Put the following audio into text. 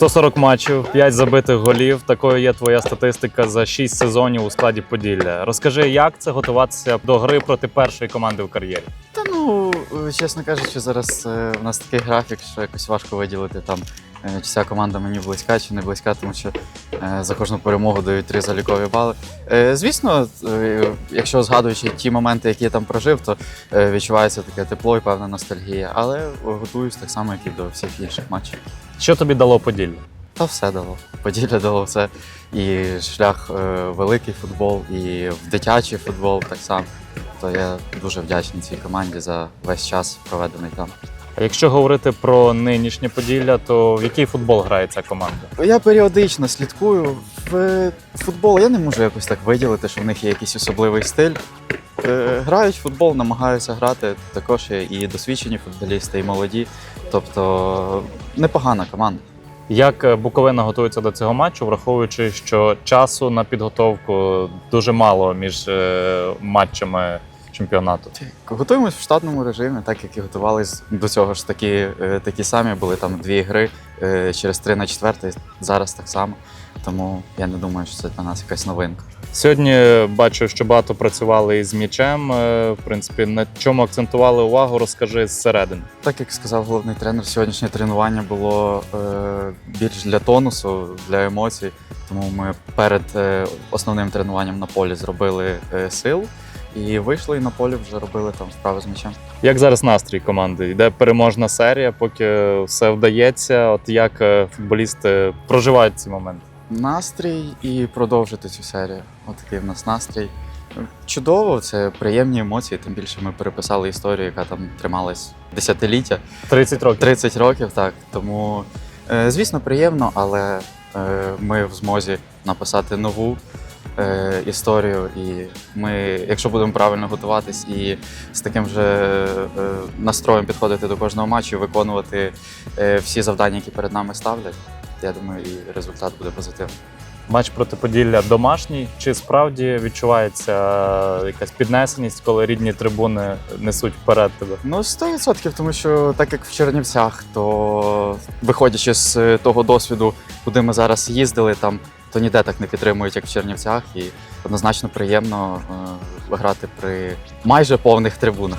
140 матчів, 5 забитих голів. Такою є твоя статистика за 6 сезонів у складі Поділля. Розкажи, як це готуватися до гри проти першої команди в кар'єрі? Та ну, е, чесно кажучи, зараз е, у нас такий графік, що якось важко виділити там, е, чи ця команда мені близька чи не близька, тому що за кожну перемогу дають три залікові бали. Звісно, якщо згадуючи ті моменти, які я там прожив, то відчувається таке тепло і певна ностальгія. Але готуюсь так само, як і до всіх інших матчів. Що тобі дало Поділля? Та все дало. Поділля дало все. І шлях е, великий футбол, і в дитячий футбол так само. То я дуже вдячний цій команді за весь час проведений там. А якщо говорити про нинішнє Поділля, то в який футбол грає ця команда? Я періодично слідкую в футбол. Я не можу якось так виділити, що в них є якийсь особливий стиль. Е, Грають в футбол, намагаються грати. Також і досвідчені футболісти, і молоді. Тобто непогана команда. Як е, Буковина готується до цього матчу, враховуючи, що часу на підготовку дуже мало між е, матчами чемпіонату? Готуємось в штатному режимі, так як і готувались до цього ж такі, такі самі. Були там дві гри через три на четвертий, зараз так само. Тому я не думаю, що це для нас якась новинка. Сьогодні бачу, що багато працювали із м'ячем. е, В принципі, на чому акцентували увагу, розкажи зсередини. Так як сказав головний тренер, сьогоднішнє тренування було е, більш для тонусу, для емоцій. Тому ми перед е, основним тренуванням на полі зробили сил і вийшли і на полі вже робили там справи з м'ячем. Як зараз настрій команди? Йде переможна серія, поки все вдається. От як футболісти проживають ці моменти? Настрій і продовжити цю серію. Отакий в нас настрій. Чудово, це приємні емоції. Тим більше ми переписали історію, яка там трималась десятиліття. 30 років. 30 років, так. Тому, е, звісно, приємно, але е, ми в змозі написати нову е, історію. І ми, якщо будемо правильно готуватись і з таким же е, настроєм підходити до кожного матчу, виконувати е, всі завдання, які перед нами ставлять, я думаю, і результат буде позитивний. Матч проти Поділля домашній. Чи справді відчувається е, якась піднесеність, коли рідні трибуни несуть вперед тебе? Ну, 100%, тому що так як в Чернівцях, то виходячи з е, того досвіду, куди ми зараз їздили, там то ніде так не підтримують, як в Чернівцях, і однозначно приємно е, грати при майже повних трибунах.